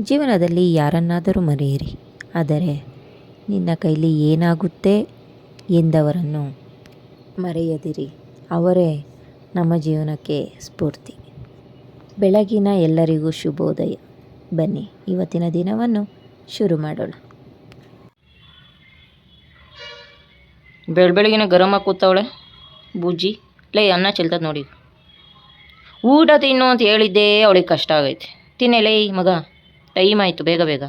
ಜೀವನದಲ್ಲಿ ಯಾರನ್ನಾದರೂ ಮರೆಯಿರಿ. ಆದರೆ ನಿನ್ನ ಕೈಲಿ ಏನಾಗುತ್ತೆ ಎಂದವರನ್ನು ಮರೆಯದಿರಿ. ಅವರೇ ನಮ್ಮ ಜೀವನಕ್ಕೆ ಸ್ಫೂರ್ತಿ. ಬೆಳಗಿನ ಎಲ್ಲರಿಗೂ ಶುಭೋದಯ. ಬನ್ನಿ, ಇವತ್ತಿನ ದಿನವನ್ನು ಶುರು ಮಾಡೋಣ. ಬೆಳ ಬೆಳಗಿನ ಗರಮ ಕೂತವಳೆ ಬುಜ್ಜಿ ಲೇ, ಅನ್ನ ಚೆಲ್ತದ ನೋಡಿ. ಊಟ ತಿನ್ನು ಅಂತ ಹೇಳಿದ್ದೇ ಅವಳಿಗೆ ಕಷ್ಟ ಆಗೈತೆ. ತಿನ್ನೇಲೇ ಮಗ. ಟೈಮ್ ಆಯಿತು ಬೇಗ ಬೇಗ.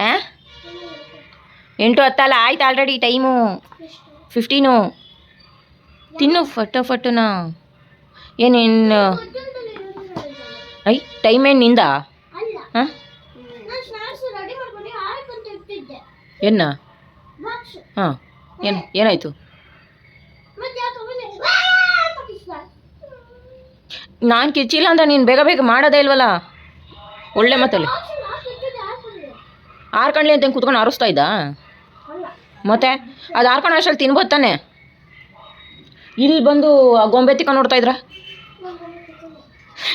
ಹಾಂ? ಎಂಟು ಹತ್ತಲ್ಲ, ಆಯ್ತು ಆಲ್ರೆಡಿ ಟೈಮು. ಫಿಫ್ಟೀನು ತಿನ್ನು ಫಟ ಫಟನ. ಏನೇನು ಐ, ಟೈಮ್ ಏನು ನಿಂದ? ಹಾಂ? ಎನ್ನ? ಹಾಂ, ಏನು, ಏನಾಯಿತು? ನಾನು ಕಿಚ್ಚಿಲ್ಲ ಅಂತ ನೀನು ಬೇಗ ಬೇಗ ಮಾಡೋದೇ ಇಲ್ವಲ್ಲ? ಒಳ್ಳೆ ಮಾತಲ್ಲಿ. ಆರ್ಕಣ್ಲಿ ಅಂತ ಕುತ್ಕೊಂಡು ಆರಿಸ್ತಾ ಇದ್ದ? ಮತ್ತೆ ಅದು ಆರ್ಕೊಂಡು ಅಷ್ಟಲ್ಲಿ ತಿನ್ಬೋದು ತಾನೆ? ಇಲ್ಲಿ ಬಂದು ಆ ಗೊಂಬೆ ತಿಕ್ಕ ನೋಡ್ತಾ ಇದ್ರ?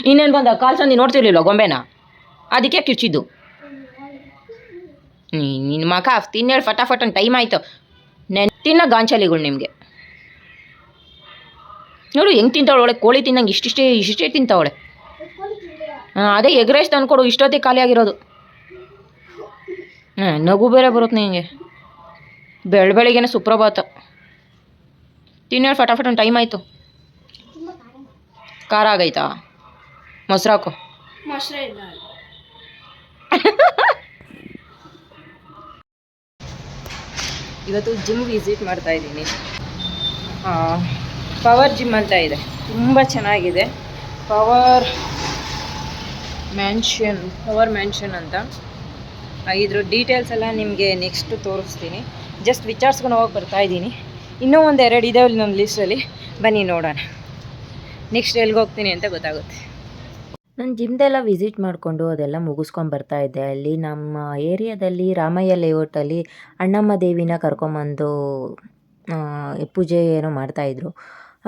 ಇನ್ನೇನು ಬಂದ? ಕಾಲ್ ಸಂದಿ ನೋಡ್ತಿರ್ಲಿಲ್ಲ ಗೊಂಬೆನ? ಅದಕ್ಕೆ ಕಿರ್ಚಿದ್ದು. ನಿನ್ನ ಮಗ ತಿನ್ನೇಳಿ ಫಟಾಫಟ್ ಅಂತ ಟೈಮ್ ಆಯಿತು. ನೆನ್ ತಿನ್ನ ಗಾಂಚಲಿಗಳು ನಿಮಗೆ. ನೋಡು, ಹೆಂಗೆ ತಿಂತಾವಳೆ ಕೋಳಿ ತಿನ್ನಂಗೆ ಇಷ್ಟಿಷ್ಟೇ ಇಷ್ಟಿಷ್ಟೇ ತಿಂತಾವಳೆ. ಅದೇ ಎಗ್ ರೈಸ್ ತಂದ್ಕೊಡು ಇಷ್ಟೊತ್ತಿಗೆ ಖಾಲಿಯಾಗಿರೋದು ಹಾಂ ನಗು ಬೇರೆ ಬರುತ್ತೆ ನಿಂಗೆ. ಬೆಳ ಬೆಳಿಗ್ಗೆನೆ ಸುಪ್ರಭಾತ. ತಿನ್ನೇಳಿ ಫಟಾಫಟ್ ಒಂದು ಟೈಮ್ ಆಯಿತು. ಖಾರ ಆಗೈತಾ? ಮೊಸರು ಹಾಕು. ಇವತ್ತು ಜಿಮ್ ವಿಸಿಟ್ ಮಾಡ್ತಾ ಇದ್ದೀನಿ. ಪವರ್ ಜಿಮ್ ಅಂತ ಇದೆ. ತುಂಬ ಚೆನ್ನಾಗಿದೆ. ಪವರ್ ಮ್ಯಾನ್ಷನ್, ಪವರ್ ಮ್ಯಾನ್ಷನ್ ಅಂತ. ಇದ್ರ ಡೀಟೇಲ್ಸ್ ಎಲ್ಲ ನಿಮಗೆ ನೆಕ್ಸ್ಟ್ ತೋರಿಸ್ತೀನಿ. ಜಸ್ಟ್ ವಿಚಾರಿಸ್ಕೊಂಡು ಹೋಗಿ ಬರ್ತಾ ಇದ್ದೀನಿ. ಇನ್ನೂ ಒಂದು ಎರಡು ಇದಾವೆ ನಮ್ಮ ಲಿಸ್ಟಲ್ಲಿ ಬನ್ನಿ ನೋಡೋಣ. ನೆಕ್ಸ್ಟ್ ಎಲ್ಲಿಗೆ ಹೋಗ್ತೀನಿ ಅಂತ ಗೊತ್ತಾಗುತ್ತೆ. ನಾನು ಜಿಮ್ದೆಲ್ಲ ವಿಸಿಟ್ ಮಾಡಿಕೊಂಡು ಅದೆಲ್ಲ ಮುಗಿಸ್ಕೊಂಡು ಬರ್ತಾ ಇದ್ದೆ. ಅಲ್ಲಿ ನಮ್ಮ ಏರಿಯಾದಲ್ಲಿ ರಾಮಯ್ಯ ಲೇಔಟಲ್ಲಿ ಅಣ್ಣಮ್ಮ ದೇವಿನ ಕರ್ಕೊಂಬಂದು ಪೂಜೆ ಏನೋ ಮಾಡ್ತಾಯಿದ್ರು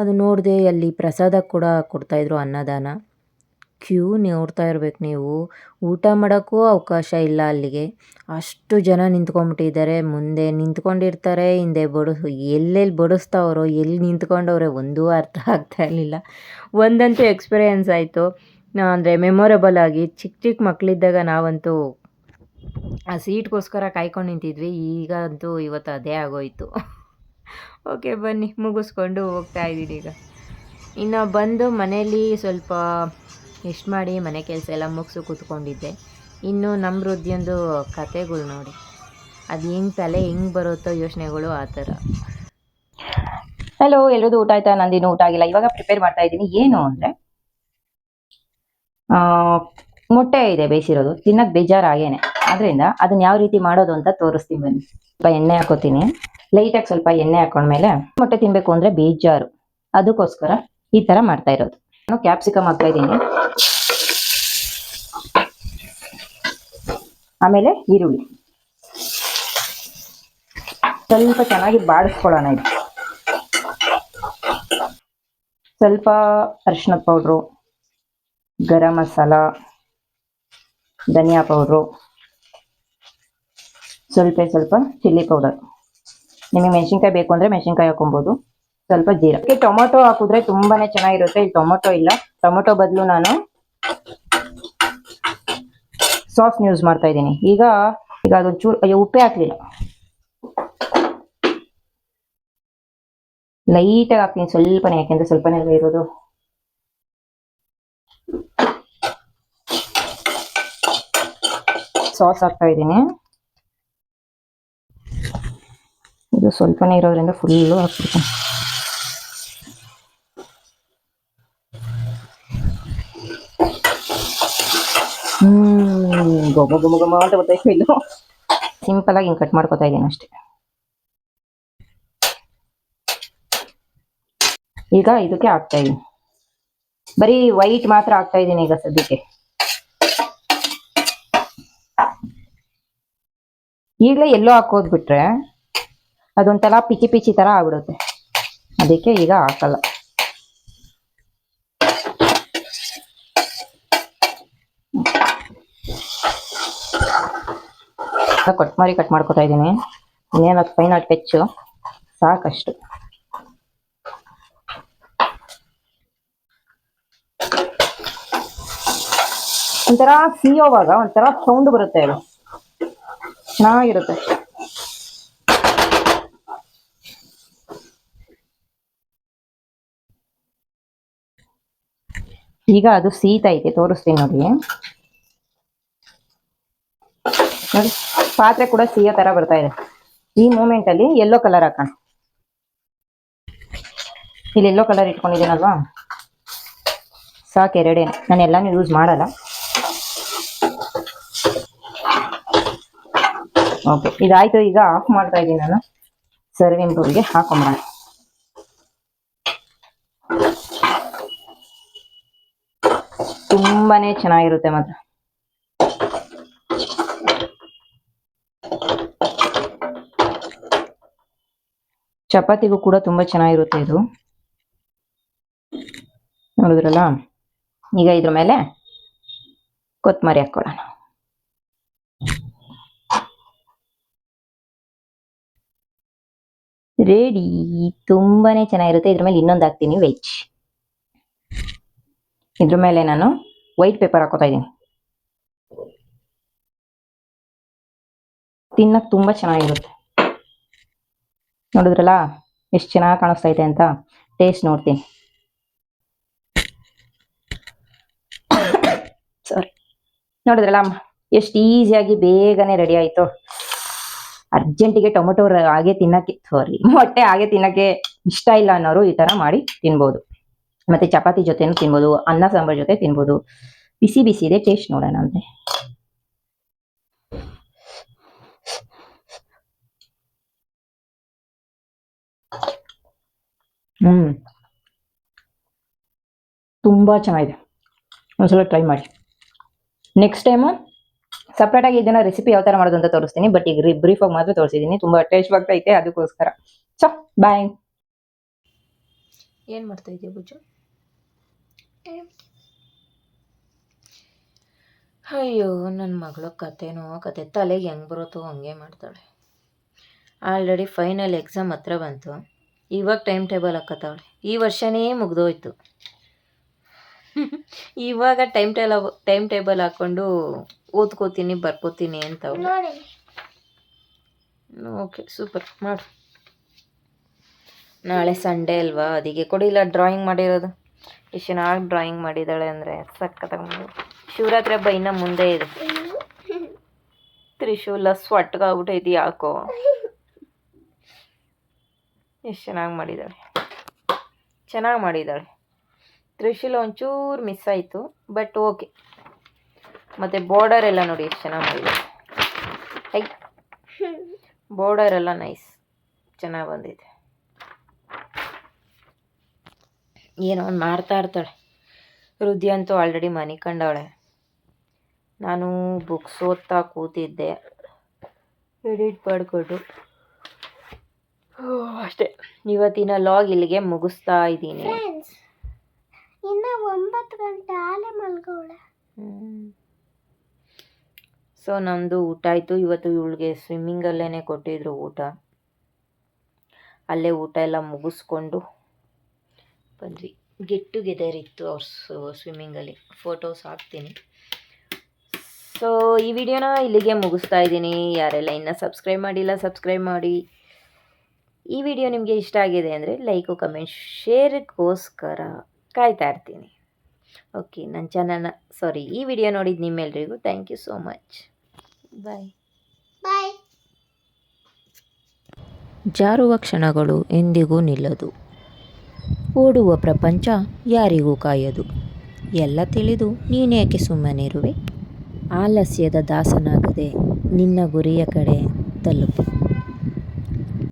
ಅದು ನೋಡಿದೆ ಅಲ್ಲಿ ಪ್ರಸಾದ ಕೂಡ ಕೊಡ್ತಾಯಿದ್ರು ಅನ್ನದಾನ. ಕ್ಯೂ ನೋಡ್ತಾ ಇರ್ಬೇಕು ನೀವು. ಊಟ ಮಾಡೋಕ್ಕೂ ಅವಕಾಶ ಇಲ್ಲ ಅಲ್ಲಿಗೆ. ಅಷ್ಟು ಜನ ನಿಂತ್ಕೊಂಡ್ಬಿಟ್ಟಿದ್ದಾರೆ. ಮುಂದೆ ನಿಂತ್ಕೊಂಡಿರ್ತಾರೆ, ಹಿಂದೆ ಬಡ, ಎಲ್ಲೆಲ್ಲಿ ಬಡಿಸ್ತಾವ್ರೋ, ಎಲ್ಲಿ ನಿಂತ್ಕೊಂಡವ್ರೆ ಒಂದೂ ಅರ್ಥ ಆಗ್ತಾ ಇರಲಿಲ್ಲ. ಒಂದಂತೂ ಎಕ್ಸ್ಪೀರಿಯೆನ್ಸ್ ಆಯಿತು. ಅಂದರೆ ಮೆಮೊರೇಬಲ್ ಆಗಿ ಚಿಕ್ಕ ಚಿಕ್ಕ ಮಕ್ಕಳಿದ್ದಾಗ ನಾವಂತೂ ಆ ಸೀಟ್ಗೋಸ್ಕರ ಕಾಯ್ಕೊಂಡು ನಿಂತಿದ್ವಿ. ಈಗ ಅಂತೂ ಇವತ್ತು ಅದೇ ಆಗೋಯ್ತು. ಓಕೆ, ಬನ್ನಿ. ಮುಗಿಸ್ಕೊಂಡು ಹೋಗ್ತಾ ಇದ್ದೀನಿ ಈಗ. ಇನ್ನು ಬಂದು ಮನೇಲಿ ಸ್ವಲ್ಪ ಎಷ್ಟು ಮಾಡಿ ಮನೆ ಕೆಲಸ ಎಲ್ಲ ಮುಗಿಸು ಕೂತ್ಕೊಂಡಿದ್ದೆ. ಇನ್ನು ನಮ್ಮ ವೃದ್ಧಿಯೊಂದು ಕತೆಗಳು ನೋಡಿ. ಅದು ಹೆಂಗೆ ತಲೆ ಹೆಂಗೆ ಬರುತ್ತೋ ಯೋಚನೆಗಳು ಆ ಥರ. ಹಲೋ ಎಲ್ಲರದು ಊಟ ಆಯ್ತಾ? ನಂದಿನ್ನು ಊಟ ಆಗಿಲ್ಲ. ಇವಾಗ ಪ್ರಿಪೇರ್ ಮಾಡ್ತಾ ಇದ್ದೀನಿ. ಏನು ಅಂದರೆ ಮೊಟ್ಟೆ ಇದೆ ಬೇಯಿಸಿರೋದು. ತಿನ್ನಕ್ಕೆ ಬೇಜಾರು ಆಗೇನೆ ಅದರಿಂದ ಅದನ್ನ ಯಾವ ರೀತಿ ಮಾಡೋದು ಅಂತ ತೋರಿಸ್ತೀನಿ ಬನ್ನಿ. ಸ್ವಲ್ಪ ಎಣ್ಣೆ ಹಾಕೋತೀನಿ. ಲೈಟಾಗಿ ಸ್ವಲ್ಪ ಎಣ್ಣೆ ಹಾಕೊಂಡ್ಮೇಲೆ ಮೊಟ್ಟೆ ತಿನ್ನಬೇಕು ಅಂದರೆ ಬೇಜಾರು. ಅದಕ್ಕೋಸ್ಕರ ಈ ಥರ ಮಾಡ್ತಾ ಇರೋದು. ನಾನು ಕ್ಯಾಪ್ಸಿಕಮ್ ಹಾಕ್ತಾ ಇದ್ದೀನಿ. ಆಮೇಲೆ ಈರುಳ್ಳಿ. ಸ್ವಲ್ಪ ಚೆನ್ನಾಗಿ ಬಾಡಿಸ್ಕೊಳ್ಳೋಣ ಇದು. ಸ್ವಲ್ಪ ಅರಿಶಿನದ ಪೌಡ್ರು, ಗರಂ ಮಸಾಲ, ಧನಿಯಾ ಪೌಡ್ರು, ಸ್ವಲ್ಪ ಸ್ವಲ್ಪ ಚಿಲ್ಲಿ ಪೌಡರ್. ನಿಮಗೆ ಮೆಣಸಿನ್ಕಾಯಿ ಬೇಕು ಅಂದರೆ ಮೆಣಸಿನ್ಕಾಯಿ ಹಾಕೊಬೋದು ಸ್ವಲ್ಪ ಜೀರಿಗೆ ಟೊಮೊಟೊ ಹಾಕಿದ್ರೆ ತುಂಬಾನೇ ಚೆನ್ನಾಗಿರುತ್ತೆ. ಇಲ್ಲಿ ಟೊಮೊಟೊ ಇಲ್ಲ. ಟೊಮೊಟೊ ಬದಲು ನಾನು ಸಾಸ್ ಯೂಸ್ ಮಾಡ್ತಾ ಇದ್ದೀನಿ. ಈಗ ಈಗ ಅದೊಂದು ಚೂರು, ಅಯ್ಯೋ, ಉಪ್ಪೇ ಹಾಕ್ಲಿಲ್ಲ. ಲೈಟಾಗಿ ಹಾಕ್ತೀನಿ ಸ್ವಲ್ಪನೇ, ಯಾಕೆಂದ್ರೆ ಸ್ವಲ್ಪನೇ ಅಲ್ವಾ ಇರೋದು. ಸಾಸ್ ಹಾಕ್ತಾ ಇದ್ದೀನಿ. ಇದು ಸ್ವಲ್ಪನೇ ಇರೋದ್ರಿಂದ ಫುಲ್ಲು ಹಾಕ್ಬಿಡ್ತೀನಿ. ಹ್ಮ್. ಗೊಬ್ಬ ಗೊಬ್ಬ ಗೊಬ್ಬ ಅಂತ ಸಿಂಪಲ್ ಆಗಿ ಕಟ್ ಮಾಡ್ಕೊತಾ ಇದ್ದೀನಿ ಅಷ್ಟೇ. ಈಗ ಇದಕ್ಕೆ ಹಾಕ್ತಾ ಇದ್ದೀನಿ. ಬರೀ ವೈಟ್ ಮಾತ್ರ ಹಾಕ್ತಾ ಇದ್ದೀನಿ ಈಗ ಸದ್ಯಕ್ಕೆ. ಈಗಲೇ ಎಲ್ಲೋ ಹಾಕೋದ್ಬಿಟ್ರೆ ಅದೊಂಥರ ಪಿಚಿ ಪಿಚಿ ತರ ಆಗ್ಬಿಡುತ್ತೆ. ಅದಕ್ಕೆ ಈಗ ಹಾಕಲ್ಲ. ಕೊತ್ತಂಬರಿ ಕಟ್ ಮಾಡ್ಕೊತಾ ಇದ್ದೀನಿ. ಇನ್ನೇನು ಅದು ಫೈನಲ್ ಟೆಚ್ಚು ಸಾಕಷ್ಟು. ಒಂಥರ ಸಿಯೋವಾಗ ಒಂಥರ ಸೌಂಡ್ ಬರುತ್ತೆ ಅದು ಚೆನ್ನಾಗಿರುತ್ತೆ. ಈಗ ಅದು ಸೀತೈತೆ ತೋರಿಸ್ತೀನಿ ನೋಡಿ. ನೋಡಿ. ಪಾತ್ರೆ ಕೂಡ ಸಿಹಿಯ ತರ ಬರ್ತಾ ಇದೆ. ಈ ಮೂಮೆಂಟ್ ಅಲ್ಲಿ ಯೆಲ್ಲೋ ಕಲರ್ ಹಾಕೋಣ ಇಲ್ಲಿ ಯೆಲ್ಲೋ ಕಲರ್ ಇಟ್ಕೊಂಡಿದ್ದೀನಲ್ವಾ? ಸಾಕು ಎರಡೇ ನಾನು ಎಲ್ಲಾನು ಯೂಸ್ ಮಾಡಲ್ಲ. ಓಕೆ ಇದಾಯ್ತು. ಈಗ ಆಫ್ ಮಾಡ್ತಾ ಇದ್ದೀನಿ ನಾನು. ಸರ್ವಿಂಗ್ ಬೌಲ್ಗೆ ಹಾಕೊಂಬಿಡೋಣ ತುಂಬಾನೇ ಚೆನ್ನಾಗಿರುತ್ತೆ ಮಾತ್ರ. ಚಪಾತಿಗೂ ಕೂಡ ತುಂಬಾ ಚೆನ್ನಾಗಿರುತ್ತೆ ಇದು. ನೋಡಿದ್ರಲ್ಲ? ಈಗ ಇದ್ರ ಮೇಲೆ ಕೊತ್ತಂಬರಿ ಹಾಕೊಳ್ಳೋಣ. ರೆಡಿ. ತುಂಬಾನೇ ಚೆನ್ನಾಗಿರುತ್ತೆ. ಇದ್ರ ಮೇಲೆ ಇನ್ನೊಂದು ಹಾಕ್ತೀನಿ ವೆಜ್. ಇದ್ರ ಮೇಲೆ ನಾನು ವೈಟ್ ಪೇಪರ್ ಹಾಕೋತಾ ಇದ್ದೀನಿ. ತಿನ್ನಕ್ ತುಂಬಾ ಚೆನ್ನಾಗಿರುತ್ತೆ. ನೋಡಿದ್ರಲ್ಲ? ಎಷ್ಟು ಚೆನ್ನಾಗಿ ಇದೆ ಅಂತ. ಟೇಸ್ಟ್ ನೋಡ್ತೀನಿ. ಸಾರಿ ನೋಡಿದ್ರಲ್ಲ ಎಷ್ಟು ಈಸಿಯಾಗಿ ಬೇಗನೆ ರೆಡಿ ಆಯ್ತು. ಅರ್ಜೆಂಟಿಗೆ ಟೊಮೊಟೊ ಹಾಗೆ ತಿನ್ನಕ್ಕೆ ಸಾರಿ ಮೊಟ್ಟೆ ಹಾಗೆ ತಿನ್ನಕ್ಕೆ ಇಷ್ಟ ಇಲ್ಲ ಅನ್ನೋರು ಈ ತರ ಮಾಡಿ ತಿನ್ಬೋದು. ಮತ್ತೆ ಚಪಾತಿ ಜೊತೆನೂ ತಿನ್ಬೋದು, ಅನ್ನ ಸಾಂಬಾರ್ ಜೊತೆ ತಿನ್ಬೋದು. ಬಿಸಿ ಬಿಸಿ ಇದೆ ಟೇಸ್ಟ್ ನೋಡೋಣ ಅಂದ್ರೆ. ಹ್ಮ್. ತುಂಬಾ ಚೆನ್ನಾಗಿದೆ. ಒಂದ್ಸಲ ಟ್ರೈ ಮಾಡಿ. ನೆಕ್ಸ್ಟ್ ಟೈಮು ಸಪ್ರೇಟಾಗಿ ಇದನ್ನ ರೆಸಿಪಿ ಯಾವ ಥರ ಮಾಡೋದು ಅಂತ ತೋರಿಸ್ತೀನಿ ಬಟ್ ಈಗ ಬ್ರೀಫಾಗಿ ಮಾತ್ರ ತೋರಿಸಿದ್ದೀನಿ ತುಂಬಾ ಟೇಸ್ಟ್ ಐತೆ, ಅದಕ್ಕೋಸ್ಕರ. ಸೊ ಬಾಯ್ ಏನು ಮಾಡ್ತಾ ಇದೆಯಾ ಬುಜ್ಜು ಅಯ್ಯೋ ನನ್ನ ಮಗಳ ಕತೆನೋ, ಕತೆ ತಲೆಗೆ ಹೆಂಗೆ ಬರುತ್ತೋ ಹಂಗೆ ಮಾಡ್ತಾಳೆ. ಆಲ್ರೆಡಿ ಫೈನಲ್ ಎಕ್ಸಾಮ್ ಹತ್ರ ಬಂತು. ಇವಾಗ ಟೈಮ್ ಟೇಬಲ್ ಹಾಕತ್ತಾವಳೆ ಈ ವರ್ಷನೇ ಮುಗ್ದೋಯ್ತು. ಇವಾಗ ಟೈಮ್ ಟೇಬಲ್ ಟೈಮ್ ಟೇಬಲ್ ಹಾಕ್ಕೊಂಡು ಓದ್ಕೋತೀನಿ ಬರ್ಕೋತೀನಿ ಅಂತ ಓಕೆ ಸೂಪರ್. ಮಾಡು. ನಾಳೆ ಸಂಡೇ ಅಲ್ವಾ? ಅದಕ್ಕೆ ಕೊಡಿಲ್ಲ ಡ್ರಾಯಿಂಗ್ ಮಾಡಿರೋದು. ಎಷ್ಟು ಚೆನ್ನಾಗಿ ಡ್ರಾಯಿಂಗ್ ಮಾಡಿದ್ದಾಳೆ ಅಂದರೆ ಮಾಡಿ ಶಿವರಾತ್ರಿ ಹಬ್ಬ ಇನ್ನೂ ಮುಂದೆ ಇದೆ. ತ್ರಿಶೂಲ ಸ್ವಟ್ಗಾಗ್ಬಿಟ್ಟೈತಿ ಯಾಕೋ. ಎಷ್ಟು ಚೆನ್ನಾಗಿ ಮಾಡಿದ್ದಾಳೆ. ಚೆನ್ನಾಗಿ ಮಾಡಿದ್ದಾಳೆ. ತ್ರಿಶೂಲ ಒಂಚೂರು ಮಿಸ್ ಆಯಿತು ಬಟ್ ಓಕೆ ಮತ್ತು ಬಾರ್ಡರ್ ಎಲ್ಲ ನೋಡಿ ಎಷ್ಟು ಚೆನ್ನಾಗಿ ಮಾಡಿದ್ದಾಳೆ. ಐ ಬಾರ್ಡರ್ ಎಲ್ಲ ನೈಸ್ ಚೆನ್ನಾಗಿ ಬಂದಿದೆ. ಏನೋ ಒಂದು ಮಾಡ್ತಾ ಇರ್ತಾಳೆ. ಹೃದಯ ಅಂತೂ ಆಲ್ರೆಡಿ ಮನೆ ಕಂಡವಳೆ. ನಾನು ಬುಕ್ಸ್ ಓದ್ತಾ ಕೂತಿದ್ದೆ. ಎಡಿಟ್ ಮಾಡಿಕೊಂಡು. ಅಷ್ಟೇ. ಇವತ್ತಿನ ಲಾಗ್ ಇಲ್ಲಿಗೆ ಮುಗಿಸ್ತಾ ಇದ್ದೀನಿ. ಇನ್ನ ಒಂಬತ್ತು ಗಂಟೆ ಆಲೆ ಮಲ್ಗೋಳೆ. ಸೊ ನಮ್ಮದು ಊಟ ಆಯಿತು. ಇವತ್ತು ಇವಳಿಗೆ ಸ್ವಿಮ್ಮಿಂಗಲ್ಲೇ ಕೊಟ್ಟಿದ್ರು ಊಟ. ಅಲ್ಲೇ ಊಟ ಎಲ್ಲ ಮುಗಿಸ್ಕೊಂಡು ಬಂದ್ವಿ. ಗೆಟ್ ಟುಗೆದರ್ ಇತ್ತು ಅವ್ರ ಸ್ವಿಮ್ಮಿಂಗಲ್ಲಿ ಫೋಟೋಸ್ ಹಾಕ್ತೀನಿ. ಸೊ ಈ ವಿಡಿಯೋನ ಇಲ್ಲಿಗೆ ಮುಗಿಸ್ತಾ ಇದ್ದೀನಿ. ಯಾರೆಲ್ಲ ಇನ್ನೂ ಸಬ್ಸ್ಕ್ರೈಬ್ ಮಾಡಿಲ್ಲ ಸಬ್ಸ್ಕ್ರೈಬ್ ಮಾಡಿ. ಈ ವಿಡಿಯೋ ನಿಮಗೆ ಇಷ್ಟ ಆಗಿದೆ ಅಂದರೆ ಲೈಕು ಕಮೆಂಟ್ ಶೇರ್ಗೋಸ್ಕರ ಕಾಯ್ತಾ ಇರ್ತೀನಿ. ಓಕೆ ನನ್ನ ಚಾನಲ್ನ ಸಾರಿ ಈ ವಿಡಿಯೋ ನೋಡಿದ ನಿಮ್ಮೆಲ್ಲರಿಗೂ thank you so much bye bye ಜಾರುವ ಕ್ಷಣಗಳು ಎಂದಿಗೂ ನಿಲ್ಲದು. ಓಡುವ ಪ್ರಪಂಚ ಯಾರಿಗೂ ಕಾಯದು. ಎಲ್ಲ ತಿಳಿದು ನೀನೇಕೆ ಸುಮ್ಮನಿರುವೆ ಆಲಸ್ಯದ ದಾಸನಾಗದೆ ನಿನ್ನ ಗುರಿಯ ಕಡೆ ತಲುಪು.